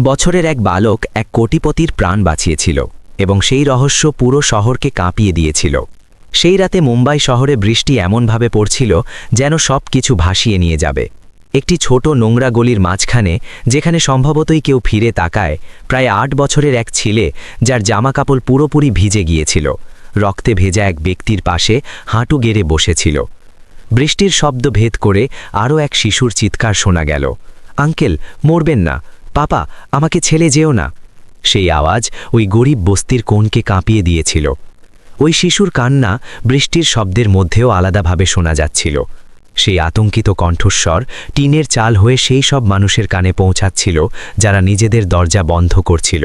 বছরের এক বালক এক কোটিপতির প্রাণ বাঁচিয়েছিল এবং সেই রহস্য পুরো শহরকে কাঁপিয়ে দিয়েছিল। সেই রাতে মুম্বাই শহরে বৃষ্টি এমনভাবে পড়ছিল যেন সব কিছু ভাসিয়ে নিয়ে যাবে। একটি ছোট নোংরা গলির মাঝখানে, যেখানে সম্ভবতই কেউ ফিরে তাকায়, প্রায় আট বছরের এক ছেলে যার জামাকাপড় পুরোপুরি ভিজে গিয়েছিল। রক্তে ভেজা এক ব্যক্তির পাশে হাঁটু গেড়ে বসেছিল। বৃষ্টির শব্দ ভেদ করে আরও এক শিশুর চিৎকার শোনা গেল। আঙ্কেল, মরবেন না। পাপা, আমাকে ছেলে যেও না। সেই আওয়াজ ওই গরিব বস্তির কোণকে কাঁপিয়ে দিয়েছিল। ওই শিশুর কান্না বৃষ্টির শব্দের মধ্যেও আলাদাভাবে শোনা যাচ্ছিল। সেই আতঙ্কিত কণ্ঠস্বর টিনের চাল হয়ে সেই সব মানুষের কানে পৌঁছাচ্ছিল যারা নিজেদের দরজা বন্ধ করছিল।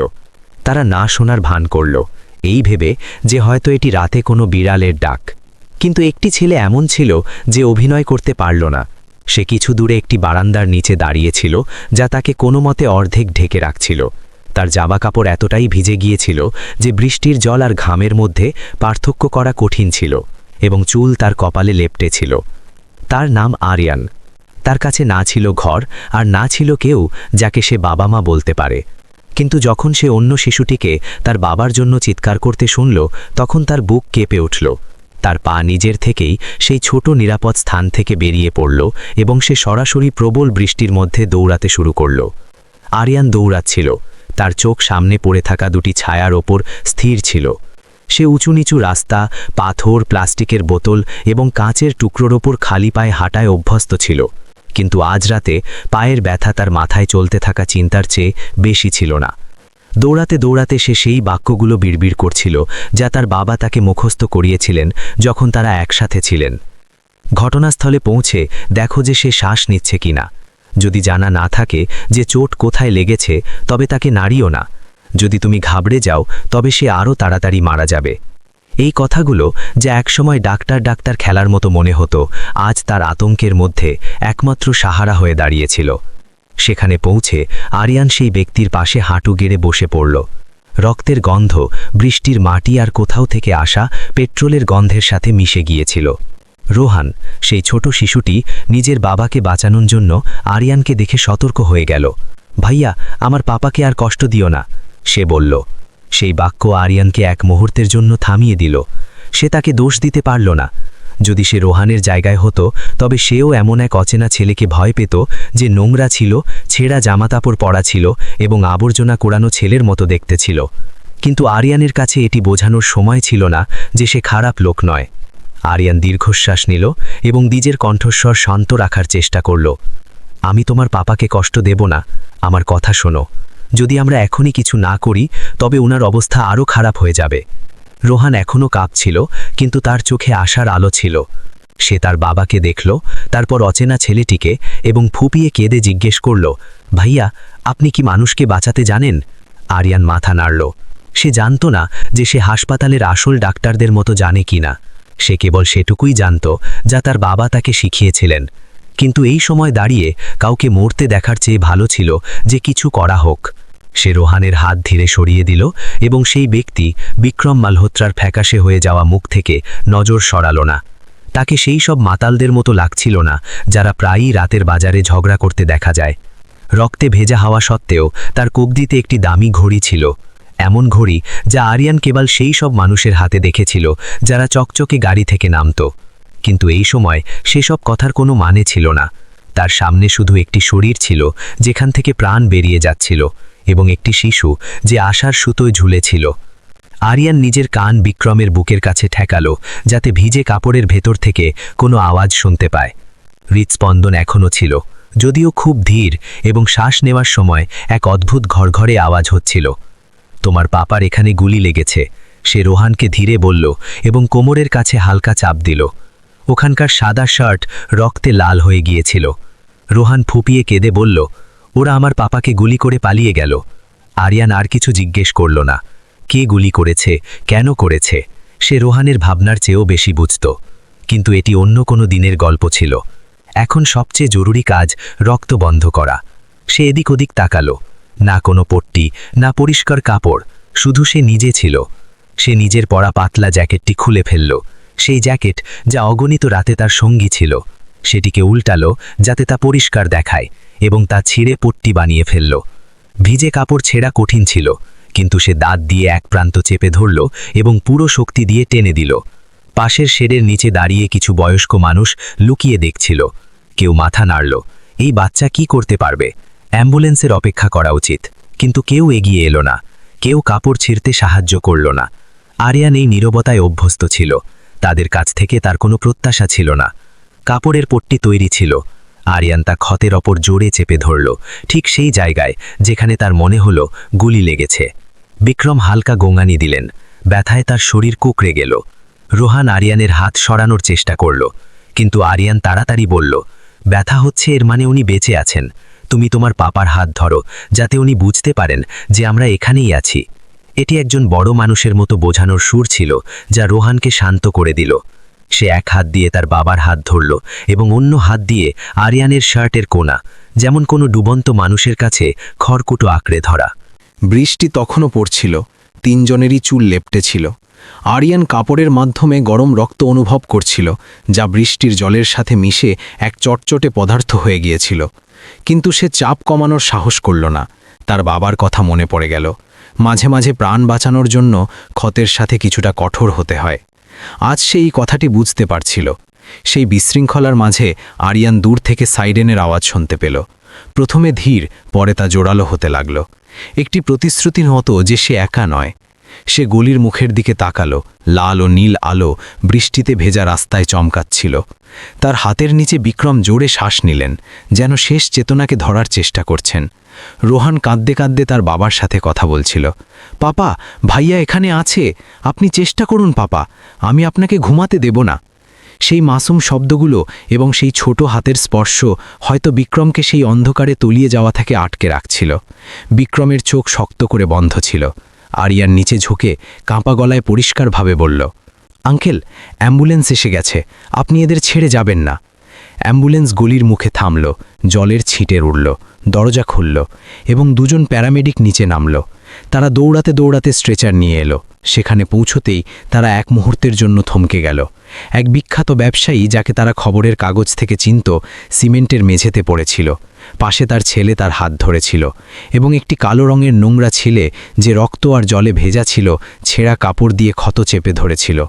তারা না শোনার ভান করল। এই ভেবে যে হয়তো এটি রাতে কোনো বিড়ালের ডাক। কিন্তু একটি ছেলে এমন ছিল যে অভিনয় করতে পারল না। সে কিছু দূরে একটি বারান্দার নিচে দাঁড়িয়েছিল, যা তাকে কোনো মতে অর্ধেক ঢেকে রাখছিল। তার জামা কাপড় এতটাই ভিজে গিয়েছিল যে বৃষ্টির জল আর ঘামের মধ্যে পার্থক্য করা কঠিন ছিল এবং চুল তার কপালে লেপটে ছিল। তার নাম আরিয়ান। তার কাছে না ছিল ঘর আর না ছিল কেউ যাকে সে বাবা মা বলতে পারে। কিন্তু যখন সে অন্য শিশুটিকে তার বাবার জন্য চিৎকার করতে শুনল, তখন তার বুক কেঁপে উঠল। তার পা নিজের থেকেই সেই ছোট নিরাপদ স্থান থেকে বেরিয়ে পড়ল এবং সে সরাসরি প্রবল বৃষ্টির মধ্যে দৌড়াতে শুরু করল। আরিয়ান দৌড়াচ্ছিল। তার চোখ সামনে পড়ে থাকা দুটি ছায়ার ওপর স্থির ছিল। সে উঁচু নিচু রাস্তা, পাথর, প্লাস্টিকের বোতল এবং কাঁচের টুকরোর ওপর খালি পায়ে হাঁটায় অভ্যস্ত ছিল। কিন্তু আজ রাতে পায়ের ব্যথা তার মাথায় চলতে থাকা চিন্তার চেয়ে বেশি ছিল না। দৌড়াতে দৌড়াতে সে সেই বাক্যগুলো বিড়বিড় করছিল, যা তার বাবা তাকে মুখস্থ করিয়েছিলেন যখন তারা একসাথে ছিলেন। ঘটনাস্থলে পৌঁছে দেখো যে সে শ্বাস নিচ্ছে কিনা। যদি জানা না থাকে যে চোট কোথায় লেগেছে, তবে তাকে নাড়িও না। যদি তুমি ঘাবড়ে যাও, তবে সে আরও তাড়াতাড়ি মারা যাবে। এই কথাগুলো যা একসময় ডাক্তার ডাক্তার খেলার মতো মনে হতো, আজ তার আতঙ্কের মধ্যে একমাত্র সাহারা হয়ে দাঁড়িয়েছিল। সেখানে পৌঁছে আরিয়ান সেই ব্যক্তির পাশে হাঁটু গেড়ে বসে পড়ল। রক্তের গন্ধ, বৃষ্টির মাটি আর কোথাও থেকে আসা পেট্রোলের গন্ধের সাথে মিশে গিয়েছিল। রোহান, সেই ছোট শিশুটি নিজের বাবাকে বাঁচানোর জন্য আরিয়ানকে দেখে সতর্ক হয়ে গেল। ভাইয়া, আমার পাপাকে আর কষ্ট দিও না, সে বলল। সেই বাক্য আরিয়ানকে এক মুহূর্তের জন্য থামিয়ে দিল। সে তাকে দোষ দিতে পারল না। যদি সে রোহানের জায়গায় হতো, তবে সেও এমন এক অচেনা ছেলেকে ভয় পেত যে নোংরা ছিল, ছেঁড়া জামাতাপড় পরা ছিল এবং আবর্জনা কোড়ানো ছেলের মতো দেখতে ছিল। কিন্তু আরিয়ানের কাছে এটি বোঝানোর সময় ছিল না যে সে খারাপ লোক নয়। আরিয়ান দীর্ঘশ্বাস নিল এবং দ্বিজের কণ্ঠস্বর শান্ত রাখার চেষ্টা করল। আমি তোমার পাপাকে কষ্ট দেব না, আমার কথা শোনো। যদি আমরা এখনই কিছু না করি, তবে ওনার অবস্থা আরও খারাপ হয়ে যাবে। রোহান এখনও কাঁপছিল, কিন্তু তার চোখে আশার আলো ছিল। সে তার বাবাকে দেখল, তারপর অচেনা ছেলেটিকে এবং ফুপিয়ে কেঁদে জিজ্ঞেস করল, ভাইয়া, আপনি কি মানুষকে বাঁচাতে জানেন? আরিয়ান মাথা নাড়ল। সে জানত না যে সে হাসপাতালের আসল ডাক্তারদের মতো জানে কি না। সে কেবল সেটুকুই জানত যা তার বাবা তাকে শিখিয়েছিলেন। কিন্তু এই সময় দাঁড়িয়ে কাউকে মরতে দেখার চেয়ে ভালো ছিল যে কিছু করা হোক। সে রোহানের হাত ধীরে সরিয়ে দিল এবং সেই ব্যক্তি বিক্রম মালহোত্রার ফ্যাকাশে হয়ে যাওয়া মুখ থেকে নজর সরাল না। তাকে সেই সব মাতালদের মতো লাগছিল না, যারা প্রায়ই রাতের বাজারে ঝগড়া করতে দেখা যায়। রক্তে ভেজা হওয়া সত্ত্বেও তার কবদিতে একটি দামি ঘড়ি ছিল, এমন ঘড়ি যা আরিয়ান কেবল সেই সব মানুষের হাতে দেখেছিল, যারা চকচকে গাড়ি থেকে নামত। কিন্তু এই সময় সেসব কথার কোনো মানে ছিল না। তার সামনে শুধু একটি শরীর ছিল, যেখান থেকে প্রাণ বেরিয়ে যাচ্ছিল। এবং একটি শিশু যে আশার সুতোয় ঝুলেছিল। আরিয়ান নিজের কান বিক্রমের বুকের কাছে ঠেকালো, যাতে ভিজে কাপড়ের ভেতর থেকে কোনো আওয়াজ শুনতে পায়। হৃৎস্পন্দন এখনও ছিল, যদিও খুব ধীর এবং শ্বাস নেওয়ার সময় এক অদ্ভুত ঘরঘরে আওয়াজ হচ্ছিল। তোমার পাপার এখানে গুলি লেগেছে সে রোহানকে ধীরে বলল এবং কোমরের কাছে হালকা চাপ দিল। ওখানকার সাদা শার্ট রক্তে লাল হয়ে গিয়েছিল। রোহান ফুপিয়ে কেঁদে বলল ওরা আমার পাপাকে গুলি করে পালিয়ে গেল। আরিয়ান আর কিছু জিজ্ঞেস করল না। কে গুলি করেছে? কেন করেছে? সে রোহানের ভাবনার চেয়েও বেশি বুঝত। কিন্তু এটি অন্য কোনো দিনের গল্প ছিল। এখন সবচেয়ে জরুরি কাজ রক্ত বন্ধ করা। সে এদিক ওদিক তাকালো। না কোনো পট্টি, না পরিষ্কার কাপড়, শুধু সে নিজে ছিল। সে নিজের পরা পাতলা জ্যাকেটটি খুলে ফেলল। সেই জ্যাকেট যা অগণিত রাতে তার সঙ্গী ছিল। সেটিকে উল্টালো যাতে তা পরিষ্কার দেখায়। এবং তা ছিঁড়ে পট্টি বানিয়ে ফেলল। ভিজে কাপড় ছেঁড়া কঠিন ছিল, কিন্তু সে দাঁত দিয়ে এক প্রান্ত চেপে ধরল এবং পুরো শক্তি দিয়ে টেনে দিল। পাশের শেডের নিচে দাঁড়িয়ে কিছু বয়স্ক মানুষ লুকিয়ে দেখছিল। কেউ মাথা নাড়ল, এই বাচ্চা কি করতে পারবে? অ্যাম্বুলেন্সের অপেক্ষা করা উচিত। কিন্তু কেউ এগিয়ে এলো না, কেউ কাপড় ছিঁড়তে সাহায্য করল না। আরিয়ান এই নীরবতায় অভ্যস্ত ছিল, তাদের কাছ থেকে তার কোনো প্রত্যাশা ছিল না। কাপড়ের পট্টি তৈরি ছিল আরিয়ান তা ক্ষতের ওপর জোরে চেপে ধরল। ঠিক সেই জায়গায়, যেখানে তার মনে হলো গুলি লেগেছে। বিক্রম হালকা গোঙানি দিলেন। ব্যথায় তার শরীর কুকড়ে গেল। রোহান আরিয়ানের হাত সরানোর চেষ্টা করল। কিন্তু আরিয়ান তাড়াতাড়ি বলল, ব্যথা হচ্ছে, এর মানে উনি বেঁচে আছেন। তুমি তোমার পাপার হাত ধরো, যাতে উনি বুঝতে পারেন যে আমরা এখানেই আছি। এটি একজন বড় মানুষের মতো বোঝানোর সুর ছিল, যা রোহানকে শান্ত করে দিল। সে এক হাত দিয়ে তার বাবার হাত ধরল এবং অন্য হাত দিয়ে আরিয়ানের শার্টের কোনা, যেমন কোনো ডুবন্ত মানুষের কাছে খড়কুটো আঁকড়ে ধরা। বৃষ্টি তখনও পড়ছিল, তিনজনেরই চুল লেপটে ছিল। আরিয়ান কাপড়ের মাধ্যমে গরম রক্ত অনুভব করছিল, যা বৃষ্টির জলের সাথে মিশে এক চটচটে পদার্থ হয়ে গিয়েছিল। কিন্তু সে চাপ কমানোর সাহস করল না। তার বাবার কথা মনে পড়ে গেল। মাঝে মাঝে প্রাণ বাঁচানোর জন্য ক্ষতের সাথে কিছুটা কঠোর হতে হয়। আজ সে এই কথাটি বুঝতে পারছিল। সেই বিশৃঙ্খলার মাঝে আরিয়ান দূর থেকে সাইডেনের আওয়াজ শুনতে পেল। প্রথমে ধীর, পরে তা জোরালো হতে লাগল। একটি প্রতিশ্রুতির মতো যে সে একা নয় সে গলির মুখের দিকে তাকালো, লাল ও নীল আলো বৃষ্টিতে ভেজা রাস্তায় চমকাচ্ছিল। তার হাতের নিচে বিক্রম জোরে শ্বাস নিলেন, যেন শেষ চেতনাকে ধরার চেষ্টা করছেন। রোহান কাঁদতে কাঁদতে তার বাবার সাথে কথা বলছিল, পাপা, ভাইয়া এখানে আছে, আপনি চেষ্টা করুন পাপা, আমি আপনাকে ঘুমাতে দেব না। সেই মাসুম শব্দগুলো এবং সেই ছোট হাতের স্পর্শ হয়তো বিক্রমকে সেই অন্ধকারে তলিয়ে যাওয়া থেকে আটকে রাখছিল। বিক্রমের চোখ শক্ত করে বন্ধ ছিল। আরিয়ার নিচে ঝুঁকে কাঁপা গলায় পরিষ্কারভাবে বলল, আঙ্কেল, অ্যাম্বুলেন্স এসে গেছে। আপনি এদের ছেড়ে যাবেন না। অ্যাম্বুলেন্স গলির মুখে থামল, জলের ছিটের উড়ল, দরজা খুলল এবং দুজন প্যারামেডিক নিচে নামল। তারা দৌড়াতে দৌড়াতে স্ট্রেচার নিয়ে এলো। সেখানে পৌঁছতেই তারা এক মুহূর্তের জন্য থমকে গেল। এক বিখ্যাত ব্যবসায়ী যাকে তারা খবরের কাগজ থেকে চিনত, সিমেন্টের মেঝেতে পড়েছিল। পাশে তার ছেলে তার হাত ধরেছিল এবং একটি কালো রঙের নোংরা ছেলে যে রক্ত আর জলে ভেজা ছিল, ছেঁড়া কাপড় দিয়ে ক্ষত চেপে ধরেছিল।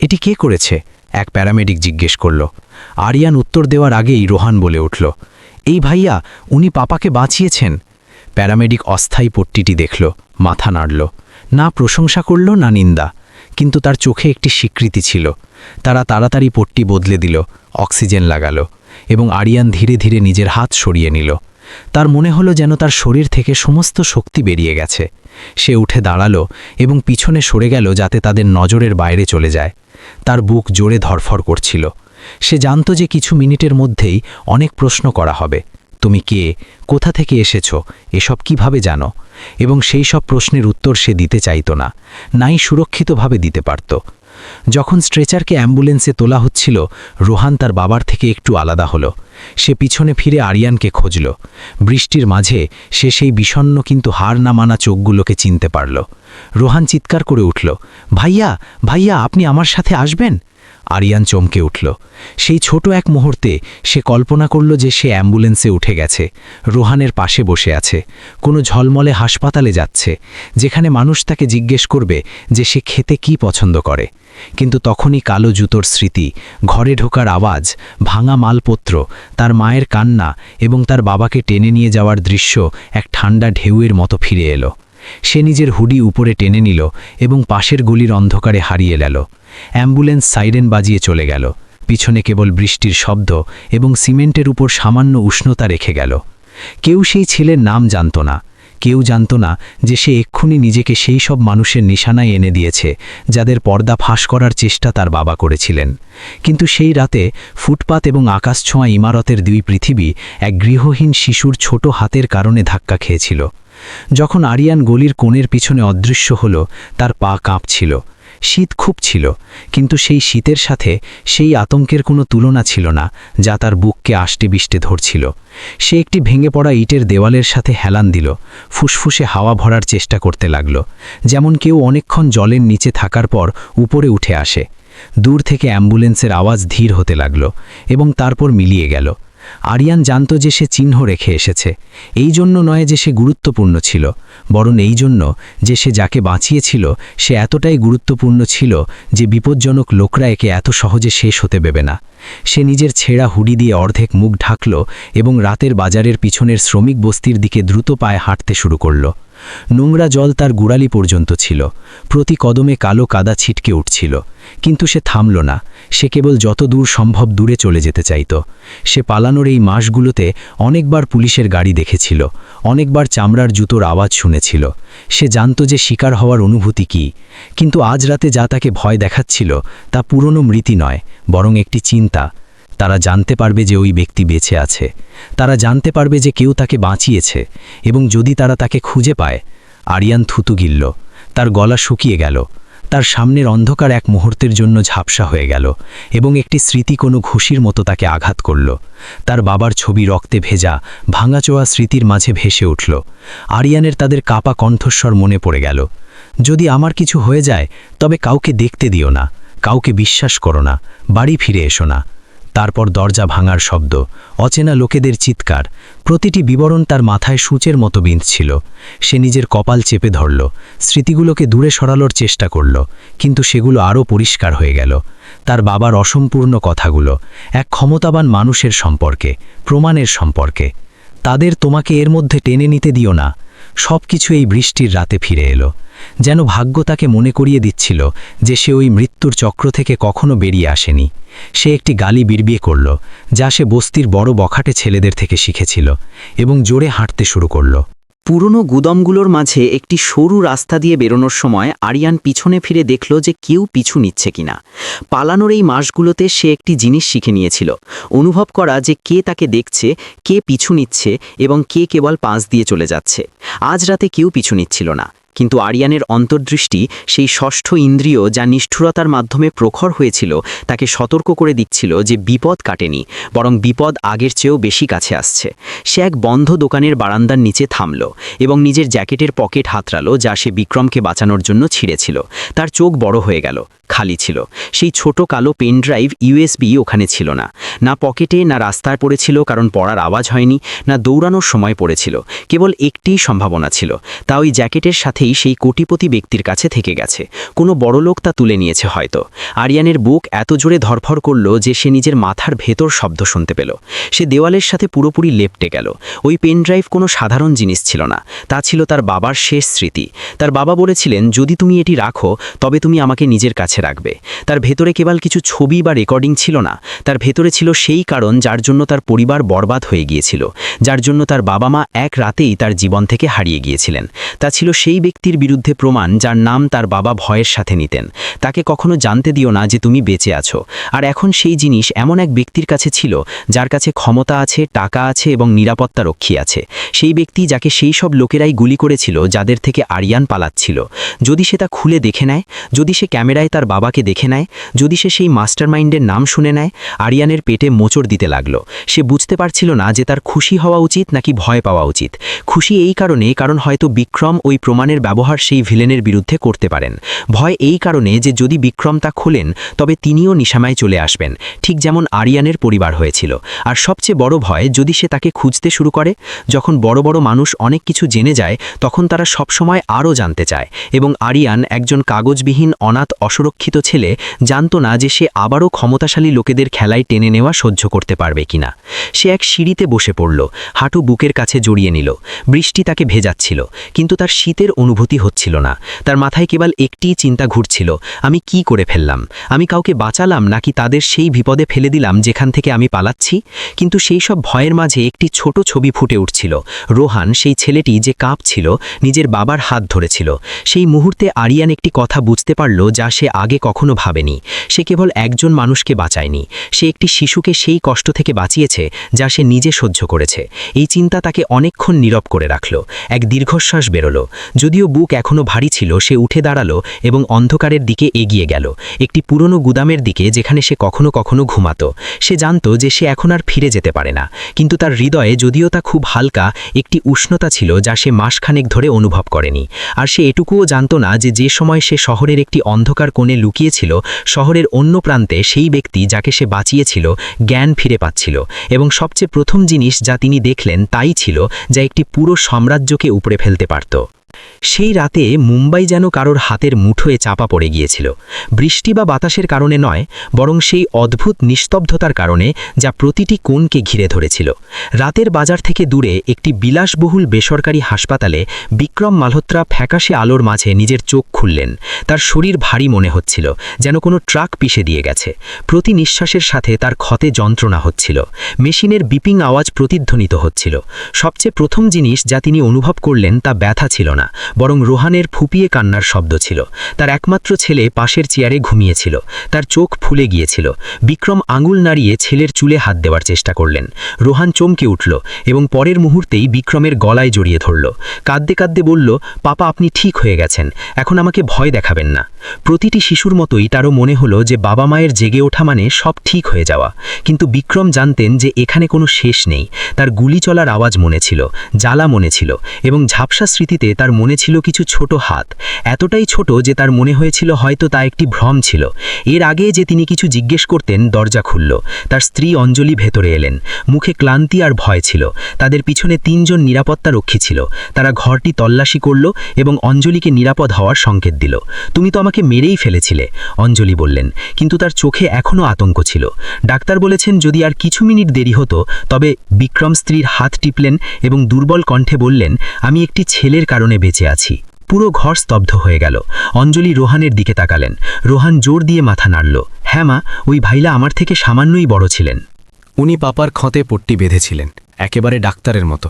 এটি কে করেছে? এক প্যারামেডিক জিজ্ঞেস করল। আরিয়ান উত্তর দেওয়ার আগেই রোহান বলে উঠল, এই ভাইয়া, উনি পাপাকে বাঁচিয়েছেন? প্যারামেডিক অস্থায়ী পট্টিটি দেখল, মাথা নাড়ল। না প্রশংসা করল, না নিন্দা। কিন্তু তার চোখে একটি স্বীকৃতি ছিল। তারা তাড়াতাড়ি পট্টি বদলে দিল, অক্সিজেন লাগালো এবং আরিয়ান ধীরে ধীরে নিজের হাত সরিয়ে নিল। তার মনে হলো যেন তার শরীর থেকে সমস্ত শক্তি বেরিয়ে গেছে। সে উঠে দাঁড়াল এবং পিছনে সরে গেল যাতে তাদের নজরের বাইরে চলে যায়। তার বুক জোরে ধরফর করছিল। সে জানত যে কিছু মিনিটের মধ্যেই অনেক প্রশ্ন করা হবে। তুমি কে? কোথা থেকে এসেছ? এসব কীভাবে জানো? এবং সেই সব প্রশ্নের উত্তর সে দিতে চাইত না, নাই সুরক্ষিতভাবে দিতে পারত। যখন স্ট্রেচারকে অ্যাম্বুলেন্সে তোলা হচ্ছিল, রোহান তার বাবার থেকে একটু আলাদা হলো। সে পিছনে ফিরে আরিয়ানকে খুঁজল। বৃষ্টির মাঝে সে সেই বিষণ্ন কিন্তু হার না মানা চোখগুলোকে চিনতে পারল। রোহান চিৎকার করে উঠল, ভাইয়া ভাইয়া, আপনি আমার সাথে আসবেন? আরিয়ান চমকে উঠল। সেই ছোট এক মুহূর্তে সে কল্পনা করল যে সে অ্যাম্বুলেন্সে উঠে গেছে। রোহানের পাশে বসে আছে। কোনো ঝলমলে হাসপাতালে যাচ্ছে। যেখানে মানুষ তাকে জিজ্ঞেস করবে যে সে খেতে কি পছন্দ করে। কিন্তু তখনই কালো জুতোর স্মৃতি, ঘরে ঢোকার আওয়াজ, ভাঙা মালপত্র, তার মায়ের কান্না এবং তার বাবাকে টেনে নিয়ে যাওয়ার দৃশ্য এক ঠান্ডা ঢেউয়ের মতো ফিরে এলো। সে নিজের হুডি উপরে টেনে নিল এবং পাশের গলির অন্ধকারে হারিয়ে গেল। অ্যাম্বুলেন্স সাইরেন বাজিয়ে চলে গেল। পিছনে কেবল বৃষ্টির শব্দ এবং সিমেন্টের উপর সামান্য উষ্ণতা রেখে গেল। কেউ সেই ছেলের নাম জানত না। কেউ জানত না যে সে এক্ষুনি নিজেকে সেই সব মানুষের নিশানায় এনে দিয়েছে, যাদের পর্দা ফাঁস করার চেষ্টা তার বাবা করেছিলেন। কিন্তু সেই রাতে ফুটপাত এবং আকাশছোঁয়া ইমারতের দুই পৃথিবী এক গৃহহীন শিশুর ছোট হাতের কারণে ধাক্কা খেয়েছিল। যখন আরিয়ান গলির কোণের পিছনে অদৃশ্য হল, তার পা কাঁপছিল। শীত খুব ছিল, কিন্তু সেই শীতের সাথে সেই আতঙ্কের কোনো তুলনা ছিল না, যা তার বুককে আষ্টে বিষ্টে ধরছিল। সে একটি ভেঙে পড়া ইটের দেওয়ালের সাথে হেলান দিল, ফুসফুসে হাওয়া ভরার চেষ্টা করতে লাগল, যেমন কেউ অনেকক্ষণ জলের নিচে থাকার পর উপরে উঠে আসে। দূর থেকে অ্যাম্বুলেন্সের আওয়াজ ধীর হতে লাগল এবং তারপর মিলিয়ে গেল। আরিয়ান জানত যে সে চিহ্ন রেখে এসেছে। এই জন্য নয় যে সে গুরুত্বপূর্ণ ছিল, বরং এই জন্য যে সে যাকে বাঁচিয়েছিল, সে এতটাই গুরুত্বপূর্ণ ছিল যে বিপজ্জনক লোকরা একে এত সহজে শেষ হতে দেবে না। সে নিজের ছেঁড়া হুডি দিয়ে অর্ধেক মুখ ঢাকল এবং রাতের বাজারের পিছনের শ্রমিক বস্তির দিকে দ্রুত পায়ে হাঁটতে শুরু করল। নোংরা জল তার গুড়ালি পর্যন্ত ছিল। প্রতি কদমে কালো কাদা ছিটকে উঠছিল। কিন্তু সে থামল না। সে কেবল যত দূর সম্ভব দূরে চলে যেতে চাইত। সে পালানোর এই মাসগুলোতে অনেকবার পুলিশের গাড়ি দেখেছিল। অনেকবার চামড়ার জুতোর আওয়াজ শুনেছিল। সে জানত যে শিকার হওয়ার অনুভূতি কি। কিন্তু আজ রাতে যা তাকে ভয় দেখাচ্ছিল তা পুরনো মৃতি নয়, বরং একটি চিন্তা। তারা জানতে পারবে যে ওই ব্যক্তি বেঁচে আছে। তারা জানতে পারবে যে কেউ তাকে বাঁচিয়েছে এবং যদি তারা তাকে খুঁজে পায়, আরিয়ান থুতু গিলল। তার গলা শুকিয়ে গেল। তার সামনের অন্ধকার এক মুহূর্তের জন্য ঝাপসা হয়ে গেল এবং একটি স্মৃতি কোনো ঘুষির মতো তাকে আঘাত করল। তার বাবার ছবি রক্তে ভেজা, ভাঙাচোয়া স্মৃতির মাঝে ভেসে উঠল। আরিয়ানের তাদের কাপা কণ্ঠস্বর মনে পড়ে গেল। যদি আমার কিছু হয়ে যায়, তবে কাউকে দেখতে দিও না, কাউকে বিশ্বাস করো না, বাড়ি ফিরে এসো না। তারপর দরজা ভাঙার শব্দ, অচেনা লোকেদের চিৎকার, প্রতিটি বিবরণ তার মাথায় সূচের মতো বিঁধছিল। সে নিজের কপাল চেপে ধরল, স্মৃতিগুলোকে দূরে সরানোর চেষ্টা করল, কিন্তু সেগুলো আরও পরিষ্কার হয়ে গেল। তার বাবার অসম্পূর্ণ কথাগুলো, এক ক্ষমতাবান মানুষের সম্পর্কে, প্রমাণের সম্পর্কে। তাদের তোমাকে এর মধ্যে টেনে নিতে দিও না। সব কিছু এই বৃষ্টির রাতে ফিরে এলো। যেন ভাগ্য তাকে মনে করিয়ে দিচ্ছিল যে সে ওই মৃত্যুর চক্র থেকে কখনো বেরিয়ে আসেনি। সে একটি গালি বিড়বিয়ে করল, যা সে বস্তির বড় বখাটে ছেলেদের থেকে শিখেছিল এবং জোরে হাঁটতে শুরু করল। পুরনো গুদমগুলোর মাঝে একটি সরু রাস্তা দিয়ে বেরোনোর সময় আরিয়ান পিছনে ফিরে দেখল যে কেউ পিছু নিচ্ছে কিনা। পালানোর এই মাসগুলোতে সে একটি জিনিস শিখে নিয়েছিল। অনুভব করা যে কে তাকে দেখছে, কে পিছু নিচ্ছে এবং কে কেবল পাঁচ দিয়ে চলে যাচ্ছে। আজ রাতে কেউ পিছু নিচ্ছিল না। কিন্তু আরিয়ানের অন্তর্দৃষ্টি সেই ষষ্ঠ ইন্দ্রিয় যা নিষ্ঠুরতার মাধ্যমে প্রখর হয়েছিল, তাকে সতর্ক করে দিচ্ছিল যে বিপদ কাটেনি, বরং বিপদ আগের চেয়েও বেশি কাছে আসছে। সে এক বন্ধ দোকানের বারান্দার নিচে থামল এবং নিজের জ্যাকেটের পকেট হাতরালো যা সে বিক্রমকে বাঁচানোর জন্য ছিঁড়েছিল। তার চোখ বড় হয়ে গেল। খালি ছিল। সেই ছোট কালো পেন ড্রাইভ ইউএসবি ওখানে ছিল না। না পকেটে, না রাস্তায় পড়েছিল, কারণ পড়ার আওয়াজ হয়নি, না দৌড়ানোর সময় পড়েছিল। কেবল একটিই সম্ভাবনা ছিল, তা ওই জ্যাকেটের সাথেই সেই কোটিপতি ব্যক্তির কাছে থেকে গেছে। কোনো বড়লোক তা তুলে নিয়েছে হয়তো। আরিয়ানের বুক এত জোরে ধরফর করল যে সে নিজের মাথার ভেতর শব্দ শুনতে পেল। সে দেওয়ালের সাথে পুরোপুরি লেপটে গেল। ওই পেন ড্রাইভ কোনো সাধারণ জিনিস ছিল না। তা ছিল তার বাবার শেষ স্মৃতি। তার বাবা বলেছিলেন, যদি তুমি এটি রাখো, তবে তুমি আমাকে নিজের কাছে রাখবে। তার ভেতরে কেবল কিছু ছবি বা রেকর্ডিং ছিল না। তার ভেতরে ছিল সেই কারণ যার জন্য তার পরিবার বরবাদ হয়ে গিয়েছিল। যার জন্য তার বাবা মা এক রাতেই তার জীবন থেকে হারিয়ে গিয়েছিলেন। তা ছিল সেই ব্যক্তির বিরুদ্ধে প্রমাণ যার নাম তার বাবা ভয়ের সাথে নিতেন। তাকে কখনো জানতে দিও না যে তুমি বেঁচে আছো। আর এখন সেই জিনিস এমন এক ব্যক্তির কাছে ছিল, যার কাছে ক্ষমতা আছে, টাকা আছে এবং নিরাপত্তা রক্ষী আছে। সেই ব্যক্তি যাকে সেই সব লোকেরাই গুলি করেছিল, যাদের থেকে আরিয়ান পালাচ্ছিল। যদি সে তা খুলে দেখে নেয়, যদি সে ক্যামেরায় তার বাবাকে দেখে নেয়, যদি সে সেই মাস্টারমাইন্ডের নাম শুনে নেয়, আরিয়ানের পেটে মোচড় দিতে লাগল। সে বুঝতে পারছিল না যে তার খুশি হওয়া উচিত নাকি ভয় পাওয়া উচিত। খুশি এই কারণে, কারণ হয়তো বিক্রম ওই প্রমাণের ব্যবহার সেই ভিলেনের বিরুদ্ধে করতে পারেন। ভয় এই কারণে যে যদি বিক্রম তা খোলেন, তবে তিনিও নিশামায় চলে আসবেন। ঠিক যেমন আরিয়ানের পরিবার হয়েছিল। আর সবচেয়ে বড় ভয়, যদি সে তাকে খুঁজতে শুরু করে, যখন বড় বড় মানুষ অনেক কিছু জেনে যায়, তখন তারা সবসময় আরও জানতে চায়। এবং আরিয়ান একজন কাগজবিহীন অনাথ অসুরক্ষিত ছেলে জানত না যে সে আবারও ক্ষমতাশালী লোকেদের খেলায় টেনে নেওয়া সহ্য করতে পারবে কিনা। সে এক সিঁড়িতে বসে পড়ল, হাঁটু বুকের কাছে জড়িয়ে নিল, বৃষ্টি তাকে ভেজাচ্ছিল, কিন্তু তার শীতের অনুভূতি হচ্ছিল না, তার মাথায় কেবল একটিই চিন্তা ঘুরছিল, আমি কি করে ফেললাম, আমি কাউকে বাঁচালাম নাকি তাদের সেই বিপদে ফেলে দিলাম যেখান থেকে আমি পালাচ্ছি? কিন্তু সেই সব ভয়ের মাঝে একটি ছোট ছবি ফুটে উঠছিল, রোহান সেই ছেলেটি যে কাঁপছিল, নিজের বাবার হাত ধরেছিল, সেই মুহূর্তে আরিয়ান একটি কথা বুঝতে পারল যা সে আগে কখনো ভাবেনি। সে কেবল একজন মানুষকে বাঁচায়নি। সে একটি শিশুকে সেই কষ্ট থেকে বাঁচিয়েছে, যা সে নিজে সহ্য করেছে। এই চিন্তা তাকে অনেকক্ষণ নীরব করে রাখল। এক দীর্ঘশ্বাস বেরোলো। যদিও বুক এখনও ভারী ছিল, সে উঠে দাঁড়াল এবং অন্ধকারের দিকে এগিয়ে গেল। একটি পুরনো গুদামের দিকে, যেখানে সে কখনো কখনো ঘুমাতো। সে জানত যে সে এখন আর ফিরে যেতে পারে না। কিন্তু তার হৃদয়ে যদিও তা খুব হালকা, একটি উষ্ণতা ছিল, যা সে মাসখানেক ধরে অনুভব করেনি। আর সে এটুকুও জানত না যে যে সময় সে শহরের একটি অন্ধকার কোণে মনে লুকিয়েছিল, শহরের অন্য প্রান্তে সেই ব্যক্তি যাকে সে বাঁচিয়েছিল, জ্ঞান ফিরে পাচ্ছিল এবং সবচেয়ে প্রথম জিনিস যা তিনি দেখলেন তাই ছিল যা একটি পুরো সাম্রাজ্যকে উপড়ে ফেলতে পারত। সেই রাতে মুম্বাই যেন কারোর হাতের মুঠোয় চাপা পড়ে গিয়েছিল। বৃষ্টি বা বাতাসের কারণে নয়, বরং সেই অদ্ভুত নিস্তব্ধতার কারণে যা প্রতিটি কোণকে ঘিরে ধরেছিল। রাতের বাজার থেকে দূরে একটি বিলাসবহুল বেসরকারি হাসপাতালে বিক্রম মালহোত্রা ফ্যাকাশে আলোর মাঝে নিজের চোখ খুললেন। তার শরীর ভারী মনে হচ্ছিল, যেন কোনো ট্রাক পিষে দিয়ে গেছে। প্রতি নিঃশ্বাসের সাথে তার ক্ষতে যন্ত্রণা হচ্ছিল। মেশিনের বিপিং আওয়াজ প্রতিধ্বনিত হচ্ছিল। সবচেয়ে প্রথম জিনিস যা তিনি অনুভব করলেন তা ব্যথা ছিল না। বরং রোহানের ফুপিয়ে কান্নার শব্দ ছিল। তার একমাত্র ছেলে পাশের চেয়ারে ঘুমিয়েছিল। তার চোখ ফুলে গিয়েছিল। বিক্রম আঙুল নাড়িয়ে ছেলের চুলে হাত দেওয়ার চেষ্টা করলেন। রোহান চমকে উঠল এবং পরের মুহূর্তেই বিক্রমের গলায় জড়িয়ে ধরল। কাঁদতে কাঁদতে বলল, পাপা, আপনি ঠিক হয়ে গেছেন। এখন আমাকে ভয় দেখাবেন না। প্রতিটি শিশুর মতোই তারও মনে হলো যে বাবা মায়ের জেগে ওঠা মানে সব ঠিক হয়ে যাওয়া। কিন্তু বিক্রম জানতেন যে এখানে কোনো শেষ নেই। তার গুলি চলার আওয়াজ মনে ছিল, জ্বালা মনে ছিল এবং ঝাপসা স্মৃতিতে তার মনে ছিল কিছু ছোট হাত। এতটাই ছোট যে তার মনে হয়েছিল হয়তো তা একটি ভ্রম ছিল। এর আগে যে তিনি কিছু জিজ্ঞেস করতেন, দরজা খুলল। তার স্ত্রী অঞ্জলি ভেতরে এলেন। মুখে ক্লান্তি আর ভয় ছিল। তাদের পিছনে তিনজন নিরাপত্তা রক্ষী ছিল। তারা ঘরটি তল্লাশি করল এবং অঞ্জলিকে নিরাপদ হওয়ার সংকেত দিল। তুমি তো আমাকে মেরেই ফেলেছিলে, অঞ্জলি বললেন। কিন্তু তার চোখে এখনও আতঙ্ক ছিল। ডাক্তার বলেছেন, যদি আর কিছু মিনিট দেরি হতো, তবে বিক্রম স্ত্রীর হাত টিপলেন এবং দুর্বল কণ্ঠে বললেন, আমি একটি ছেলের কারণে বেঁচে আছি। পুরো ঘর স্তব্ধ হয়ে গেল। অঞ্জলি রোহানের দিকে তাকালেন। রোহান জোর দিয়ে মাথা নাড়ল। হ্যাঁ মা, ওই ভাইলা আমার থেকে সামান্যই বড় ছিলেন। উনি পাপার ক্ষতে পট্টি বেঁধেছিলেন, একেবারে ডাক্তারের মতো।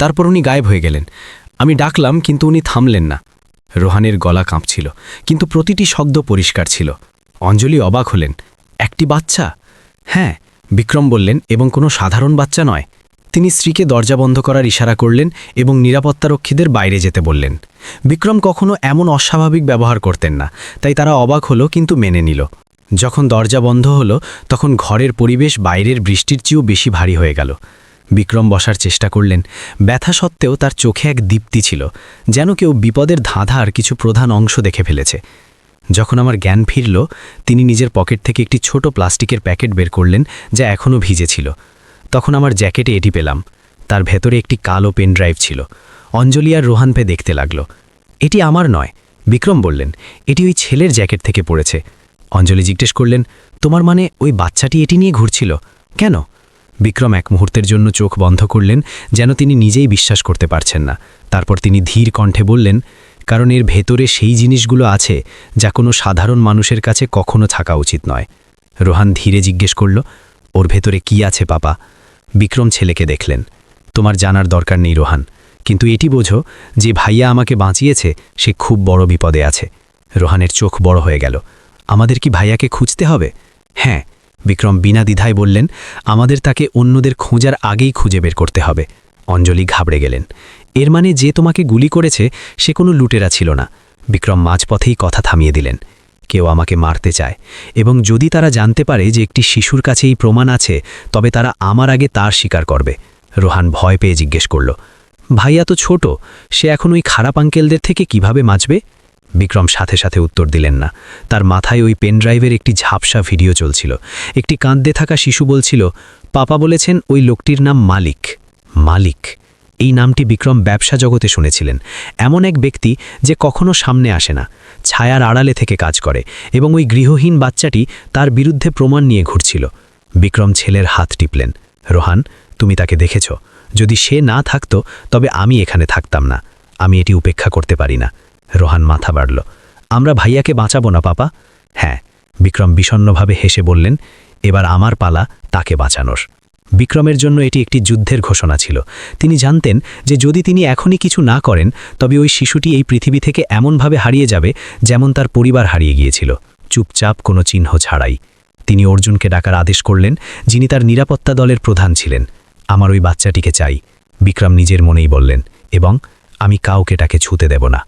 তারপর উনি গায়েব হয়ে গেলেন। আমি ডাকলাম, কিন্তু উনি থামলেন না। রোহানের গলা কাঁপছিল, কিন্তু প্রতিটি শব্দ পরিষ্কার ছিল। অঞ্জলি অবাক হলেন, একটি বাচ্চা? হ্যাঁ বিক্রম বললেন, এবং কোনো সাধারণ বাচ্চা নয়। তিনি স্ত্রীকে দরজা বন্ধ করার ইশারা করলেন এবং নিরাপত্তারক্ষীদের বাইরে যেতে বললেন। বিক্রম কখনো এমন অস্বাভাবিক ব্যবহার করতেন না, তাই তারা অবাক হলো, কিন্তু মেনে নিল। যখন দরজা বন্ধ হলো, তখন ঘরের পরিবেশ বাইরের বৃষ্টির চেয়েও বেশি ভারী হয়ে গেল। বিক্রম বসার চেষ্টা করলেন। ব্যথা সত্ত্বেও তার চোখে এক দীপ্তি ছিল, যেন কেউ বিপদের ধাঁধার কিছু প্রধান অংশ দেখে ফেলেছে। যখন আমার জ্ঞান ফিরল, তিনি নিজের পকেট থেকে একটি ছোট প্লাস্টিকের প্যাকেট বের করলেন, যা এখনও ভিজে ছিল। তখন আমার জ্যাকেটে এটি পেলাম। তার ভেতরে একটি কালো পেন ড্রাইভ ছিল। অঞ্জলি আর রোহান পে দেখতে লাগল। এটি আমার নয় বিক্রম বললেন। এটি ওই ছেলের জ্যাকেট থেকে পড়েছে। অঞ্জলি জিজ্ঞেস করলেন, তোমার মানে ওই বাচ্চাটি এটি নিয়ে ঘুরছিল? কেন? বিক্রম এক মুহূর্তের জন্য চোখ বন্ধ করলেন, যেন তিনি নিজেই বিশ্বাস করতে পারছেন না। তারপর তিনি ধীর কণ্ঠে বললেন, কারণ এর ভেতরে সেই জিনিসগুলো আছে, যা কোনো সাধারণ মানুষের কাছে কখনো থাকা উচিত নয়। রোহান ধীরে জিজ্ঞেস করল, ওর ভেতরে কি আছে পাপা? বিক্রম ছেলেকে দেখলেন, তোমার জানার দরকার নেই রোহান, কিন্তু এটি বোঝো, যে ভাইয়া আমাকে বাঁচিয়েছে, সে খুব বড় বিপদে আছে। রোহানের চোখ বড় হয়ে গেল, আমাদের কি ভাইয়াকে খুঁজতে হবে? হ্যাঁ বিক্রম বিনা দ্বিধায় বললেন, আমাদের তাকে অন্যদের খোঁজার আগেই খুঁজে বের করতে হবে। অঞ্জলি ঘাবড়ে গেলেন। এর মানে যে তোমাকে গুলি করেছে, সে কোনো লুটেরা ছিল না। বিক্রম মাঝপথেই কথা থামিয়ে দিলেন। কেউ আমাকে মারতে চায়, এবং যদি তারা জানতে পারে যে একটি শিশুর কাছে এই প্রমাণ আছে, তবে তারা আমার আগে তার স্বীকার করবে। রোহান ভয় পেয়ে জিজ্ঞেস করল, ভাইয়া তো ছোট, সে এখন ওই খারাপ আঙ্কেলদের থেকে কীভাবে বাঁচবে? বিক্রম সাথে সাথে উত্তর দিলেন না। তার মাথায় ওই পেনড্রাইভের একটি ঝাপসা ভিডিও চলছিল। একটি কাঁদতে থাকা শিশু বলছিল, পাপা বলেছেন ওই লোকটির নাম মালিক। মালিক। এই নামটি বিক্রম ব্যবসা জগতে শুনেছিলেন। এমন এক ব্যক্তি যে কখনো সামনে আসে না, ছায়ার আড়ালে থেকে কাজ করে এবং ওই গৃহহীন বাচ্চাটি তার বিরুদ্ধে প্রমাণ নিয়ে ঘুরছিল। বিক্রম ছেলের হাত টিপলেন, রোহান, তুমি তাকে দেখেছ। যদি সে না থাকতো, তবে আমি এখানে থাকতাম না। আমি এটি উপেক্ষা করতে পারি না। রোহান মাথা বাড়ল। আমরা ভাইয়াকে বাঁচাবো না, পাপা। হ্যাঁ। বিক্রম বিষণ্নভাবে হেসে বললেন, এবার আমার পালা তাকে বাঁচানোর। বিক্রমের জন্য এটি একটি যুদ্ধের ঘোষণা ছিল। তিনি জানতেন যে যদি তিনি এখনই কিছু না করেন, তবে ওই শিশুটি এই পৃথিবী থেকে এমনভাবে হারিয়ে যাবে যেমন তার পরিবার হারিয়ে গিয়েছিল। চুপচাপ কোনো চিহ্ন ছাড়াই। তিনি অর্জুনকে ডাকার আদেশ করলেন, যিনি তার নিরাপত্তা দলের প্রধান ছিলেন। আমার ওই বাচ্চাটিকে চাই। বিক্রম নিজের মনেই বললেন, এবং আমি কাউকে তাকে ছুতে দেব না।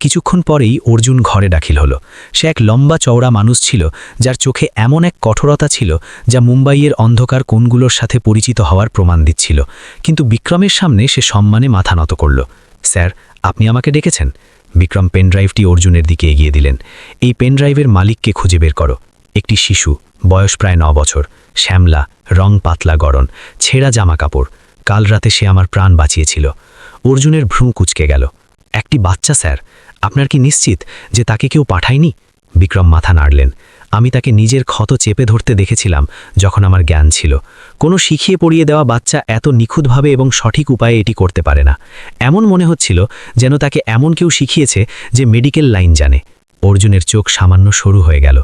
কিছুক্ষণ পরেই অর্জুন ঘরে দাখিল হল। সে এক লম্বা চওড়া মানুষ ছিল, যার চোখে এমন এক কঠোরতা ছিল যা মুম্বাইয়ের অন্ধকার কোণগুলোর সাথে পরিচিত হওয়ার প্রমাণ দিচ্ছিল। কিন্তু বিক্রমের সামনে সে সম্মানে মাথা নত করল। স্যার, আপনি আমাকে ডেকেছেন? বিক্রম পেনড্রাইভটি অর্জুনের দিকে এগিয়ে দিলেন। এই পেনড্রাইভের মালিককে খুঁজে বের করো। একটি শিশু, বয়স প্রায় ন বছর, শ্যামলা, রং পাতলা গরন ছেঁড়া জামা কাপড়। কাল রাতে সে আমার প্রাণ বাঁচিয়েছিল। অর্জুনের ভ্রু কুচকে গেল। একটি বাচ্চা, স্যার। আপনার কি নিশ্চিত যে তাকে কেউ পাঠায়নি? বিক্রম মাথা নাড়লেন। আমি তাকে নিজের ক্ষত চেপে ধরতে দেখেছিলাম, যখন আমার জ্ঞান ছিল। কোনো শিখিয়ে পড়িয়ে দেওয়া বাচ্চা এত নিখুঁতভাবে এবং সঠিক উপায়ে এটি করতে পারে না। এমন মনে হচ্ছিল যেন তাকে এমন কেউ শিখিয়েছে যে মেডিকেল লাইন জানে। অর্জুনের চোখ সামান্য সরু হয়ে গেল।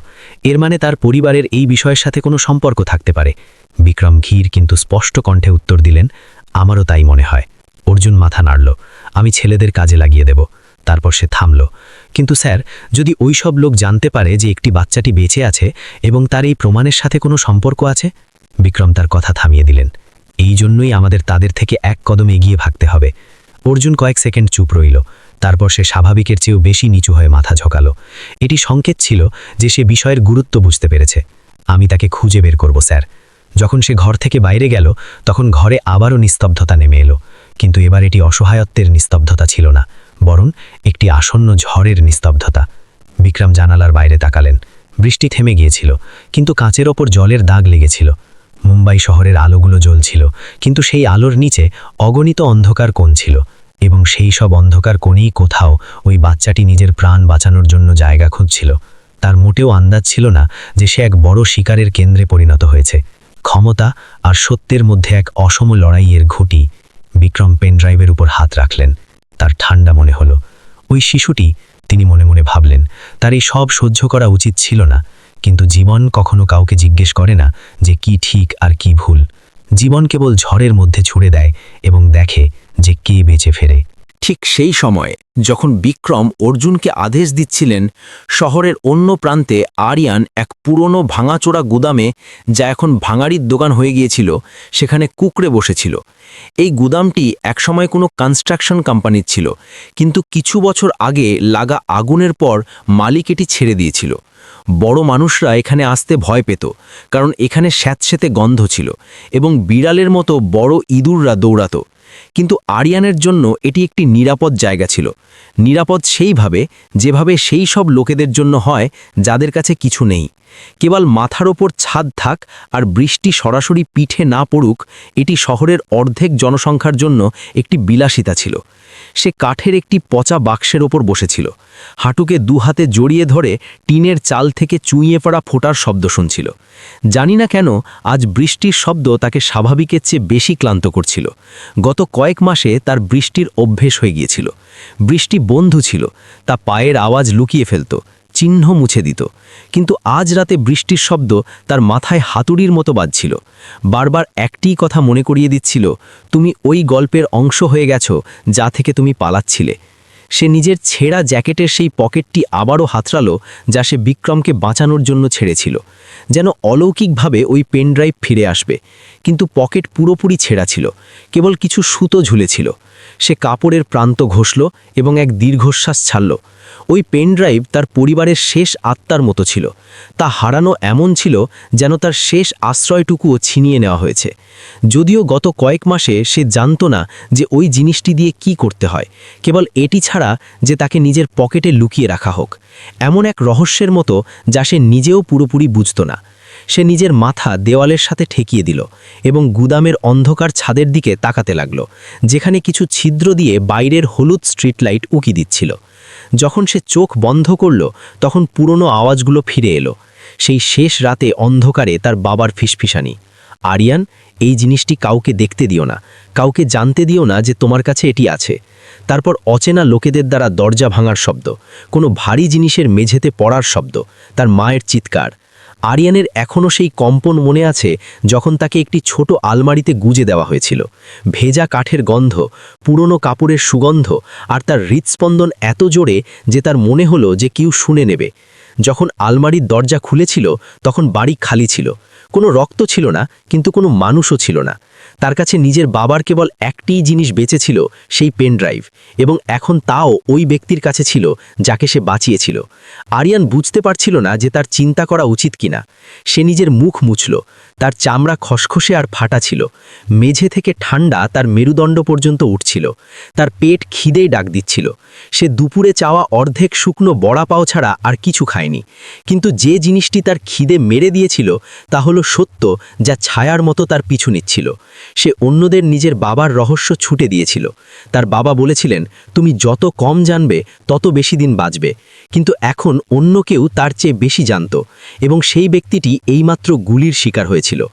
এর মানে তার পরিবারের এই বিষয়ের সাথে কোনো সম্পর্ক থাকতে পারে। বিক্রম ঘির কিন্তু স্পষ্ট কণ্ঠে উত্তর দিলেন, আমারও তাই মনে হয়। অর্জুন মাথা নাড়ল, আমি ছেলেদের কাজে লাগিয়ে দেব। তারপর সে থামল। কিন্তু স্যার, যদি ওই সব লোক জানতে পারে যে একটি বাচ্চাটি বেঁচে আছে এবং তার এই প্রমাণের সাথে কোনো সম্পর্ক আছে? বিক্রম তার কথা থামিয়ে দিলেন। এই জন্যই আমাদের তাদের থেকে এক কদম এগিয়ে ভাগতে হবে। অর্জুন কয়েক সেকেন্ড চুপ রইল। তারপর সে স্বাভাবিকের চেয়েও বেশি নিচু হয়ে মাথা ঝোঁকালো। এটি সংকেত ছিল যে সে বিষয়ের গুরুত্ব বুঝতে পেরেছে। আমি তাকে খুঁজে বের করব, স্যার। যখন সে ঘর থেকে বাইরে গেল, তখন ঘরে আবারও নিস্তব্ধতা নেমে এলো। কিন্তু এবার এটি অসহায়ত্বের নিস্তব্ধতা ছিল না। বরং একটি আসন্ন ঝড়ের নিস্তব্ধতা। বিক্রম জানালার বাইরে তাকালেন। বৃষ্টি থেমে গিয়েছিল, কিন্তু কাঁচের ওপর জলের দাগ লেগেছিল। মুম্বাই শহরের আলোগুলো জ্বলছিল, কিন্তু সেই আলোর নিচে অগণিত অন্ধকার কোণ ছিল এবং সেই সব অন্ধকার কোণেই কোথাও ওই বাচ্চাটি নিজের প্রাণ বাঁচানোর জন্য জায়গা খুঁজছিল। তার মোটেও আন্দাজ ছিল না যে সে এক বড় শিকারের কেন্দ্রে পরিণত হয়েছে। ক্ষমতা আর সত্যের মধ্যে এক অসম লড়াইয়ের ঘুঁটি বিক্রম পেনড্রাইভের উপর হাত রাখলেন। তার ঠান্ডা মনে হলো। ওই শিশুটি, তিনি মনে মনে ভাবলেন, তার এই সব সহ্য করা উচিত ছিল না। কিন্তু জীবন কখনো কাউকে জিজ্ঞেস করে না যে কি ঠিক আর কি ভুল। জীবন কেবল ঝড়ের মধ্যে ছুড়ে দেয় এবং দেখে যে কে বেঁচে ফেরে। ঠিক সেই সময়ে যখন বিক্রম অর্জুনকে আদেশ দিচ্ছিলেন শহরের অন্য প্রান্তে আরিয়ান এক পুরনো ভাঙাচোরা গুদামে, যা এখন ভাঙাড়ির দোকান হয়ে গিয়েছিল, সেখানে কুকড়ে বসেছিল। এই গুদামটি একসময় কোনো কনস্ট্রাকশন কোম্পানির ছিল, কিন্তু কিছু বছর আগে লাগা আগুনের পর মালিক এটি ছেড়ে দিয়েছিল। বড় মানুষরা এখানে আসতে ভয় পেত, কারণ এখানে স্যাঁতস্যাঁতে গন্ধ ছিল এবং বিড়ালের মতো বড় ইঁদুররা দৌড়াতো। কিন্তু আরিয়ানের জন্য এটি একটি নিরাপদ জায়গা ছিল। নিরাপদ সেইভাবে, যেভাবে সেই সব লোকেদের জন্য হয়, যাদের কাছে কিছু নেই। কেবল মাথার ওপর ছাদ থাক আর বৃষ্টি সরাসরি পিঠে না পড়ুক, এটি শহরের অর্ধেক জনসংখ্যার জন্য একটি বিলাসিতা ছিল। সে কাঠের একটি পচা বাক্সের ওপর বসেছিল। হাঁটুকে দু হাতে জড়িয়ে ধরে টিনের চাল থেকে চুইয়ে পড়া ফোটার শব্দ শুনছিল। জানি না কেন, আজ বৃষ্টির শব্দ তাকে স্বাভাবিকের চেয়ে বেশি ক্লান্ত করছিল। গত কয়েক মাসে তার বৃষ্টির অভ্যেস হয়ে গিয়েছিল। বৃষ্টি বন্ধু ছিল, তা পায়ের আওয়াজ লুকিয়ে ফেলত। চিহ্ন মুছে দিত। কিন্তু আজ রাতে বৃষ্টির শব্দ তার মাথায় হাতুড়ির মতো বাজছিল। বারবার একটিই কথা মনে করিয়ে দিচ্ছিল, তুমি ওই গল্পের অংশ হয়ে গেছো যা থেকে তুমি পালাচ্ছিলে। সে নিজের ছেঁড়া জ্যাকেটের সেই পকেটটি আবারও হাতড়ালো, যা সে বিক্রমকে বাঁচানোর জন্য ছেড়েছিল, যেন অলৌকিকভাবে ওই পেনড্রাইভ ফিরে আসবে। কিন্তু পকেট পুরোপুরি ছেঁড়া ছিল, কেবল কিছু সুতো ঝুলেছিল। সে কাপড়ের প্রান্ত ঘষল এবং এক দীর্ঘশ্বাস ছাড়ল। ওই পেনড্রাইভ তার পরিবারের শেষ আত্মার মতো ছিল। তা হারানো এমন ছিল যেন তার শেষ আশ্রয়টুকুও ছিনিয়ে নেওয়া হয়েছে। যদিও গত কয়েক মাসে সে জানত না যে ওই জিনিসটি দিয়ে কি করতে হয়। কেবল এটি ছাড়া যে তাকে নিজের পকেটে লুকিয়ে রাখা হোক। এমন এক রহস্যের মতো যা সে নিজেও পুরোপুরি বুঝত না। সে নিজের মাথা দেওয়ালের সাথে ঠেকিয়ে দিল এবং গুদামের অন্ধকার ছাদের দিকে তাকাতে লাগল, যেখানে কিছু ছিদ্র দিয়ে বাইরের হলুদ স্ট্রিট লাইট উকি দিচ্ছিল। যখন সে চোখ বন্ধ করল, তখন পুরনো আওয়াজগুলো ফিরে এলো। সেই শেষ রাতে অন্ধকারে তার বাবার ফিসফিসানি। আরিয়ান, এই জিনিসটি কাউকে দেখতে দিও না। কাউকে জানতে দিও না যে তোমার কাছে এটি আছে। তারপর অচেনা লোকেদের দ্বারা দরজা ভাঙার শব্দ, কোনো ভারী জিনিসের মেঝেতে পড়ার শব্দ, তার মায়ের চিৎকার। আরিয়ানের এখনও সেই কম্পন মনে আছে যখন তাকে একটি ছোট আলমারিতে গুজে দেওয়া হয়েছিল। ভেজা কাঠের গন্ধ, পুরনো কাপড়ের সুগন্ধ আর তার হৃৎস্পন্দন এত জোরে যে তার মনে হলো যে কেউ শুনে নেবে। যখন আলমারির দরজা খুলেছিল, তখন বাড়ি খালি ছিল। কোনো রক্ত ছিল না, কিন্তু কোনো মানুষও ছিল না। তার কাছে নিজের বাবার কেবল একটিই জিনিস বেঁচে ছিল সেই পেন ড্রাইভ। এবং এখন তাও ওই ব্যক্তির কাছে ছিল, যাকে সে বাঁচিয়েছিল। আরিয়ান বুঝতে পারছিল না যে তার চিন্তা করা উচিত কিনা। সে নিজের মুখ মুছল, তার চামড়া খসখসে আর ফাটা ছিল। মেঝে থেকে ঠান্ডা তার মেরুদণ্ড পর্যন্ত উঠছিল। তার পেট খিদেই ডাক দিচ্ছিল। সে দুপুরে চাওয়া অর্ধেক শুকনো বড়া পাও ছাড়া আর কিছু খায়নি। কিন্তু যে জিনিসটি তার খিদে মেরে দিয়েছিল, তা হলো সত্য যা ছায়ার মতো তার পিছু নিচ্ছিল। সে অন্যদের নিজের বাবার রহস্য ছুটে দিয়েছিল। তার বাবা বলেছিলেন, তুমি যত কম জানবে, তত বেশি দিন বাঁচবে। কিন্তু এখন অন্য কেউ তার চেয়ে বেশি জানত এবং সেই ব্যক্তিটি এইমাত্র গুলির শিকার হয়েছিল।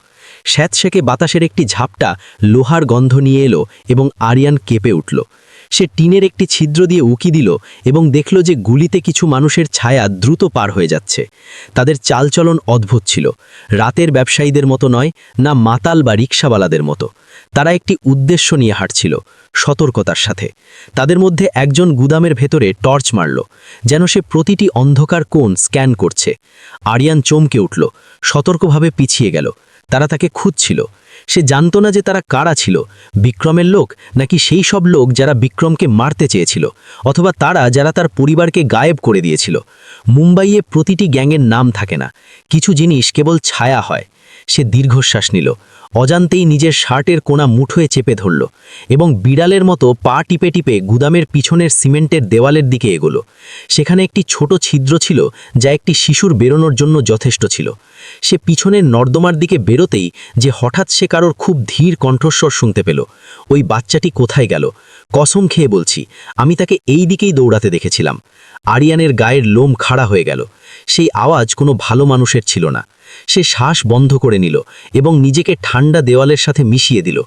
স্যাঁতস্যাঁকে বাতাসের একটি ঝাপটা লোহার গন্ধ নিয়ে এলো এবং আরিয়ান কেঁপে উঠল। সে টিনের একটি ছিদ্র দিয়ে উকি দিল এবং দেখল যে গুলিতে কিছু মানুষের ছায়া দ্রুত পার হয়ে যাচ্ছে। তাদের চালচলন অদ্ভুত ছিল। রাতের ব্যবসায়ীদের মতো নয়, না মাতাল বা রিক্সাওয়ালাদের মতো। তারা একটি উদ্দেশ্য নিয়ে হাঁটছিল, সতর্কতার সাথে। তাদের মধ্যে একজন গুদামের ভেতরে টর্চ মারল, যেন সে প্রতিটি অন্ধকার কোণ স্ক্যান করছে। আরিয়ান চমকে উঠল, সতর্কভাবে পিছিয়ে গেল। তারা তাকে খুঁজছিল। সে জানত না যে তারা কারা ছিল, বিক্রমের লোক নাকি সেই সব লোক যারা বিক্রমকে মারতে চেয়েছিল, অথবা তারা যারা তার পরিবারকে গায়েব করে দিয়েছিল। মুম্বাইয়ে প্রতিটি গ্যাংয়ের নাম থাকে না, কিছু জিনিস কেবল ছায়া হয়। সে দীর্ঘশ্বাস নিল। অজান্তেই নিজের শার্টের কোণা মুঠোয় চেপে ধরল এবং বিড়ালের মতো পা টিপে টিপে গুদামের পিছনের সিমেন্টের দেওয়ালের দিকে এগোলো। সেখানে একটি ছোট ছিদ্র ছিল যা একটি শিশুর বেরোনোর জন্য যথেষ্ট ছিল। সে পিছনের নর্দমার দিকে বেরোতেই যে হঠাৎ সে কারোর খুব ধীর কণ্ঠস্বর শুনতে পেল, ওই বাচ্চাটি কোথায় গেল? কসম খেয়ে বলছি, আমি তাকে এই দিকেই দৌড়াতে দেখেছিলাম। আরিয়ানের গায়ের লোম খাড়া হয়ে গেল। সেই আওয়াজ কোনো ভালো মানুষের ছিল না। সে শ্বাস বন্ধ করে নিল এবং নিজেকে ঠান্ডা দেওয়ালের সাথে মিশিয়ে দিল।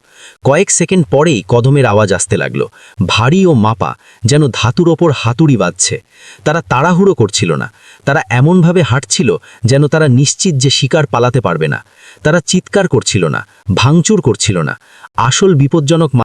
কয়েক সেকেন্ড পরেই কদমের আওয়াজ আসতে লাগল। ভারী ও মাপা, যেন ধাতুর ওপর হাতুড়ি বাজছে তারা তাড়াহুড়ো করছিল না। তারা এমনভাবে হাঁটছিল যেন তারা নিশ্চিত যে শিকার পালাতে পারবে না। তারা চিৎকার করছিল না, ভাঙচুর করছিল না। আসল বিপজ্জনক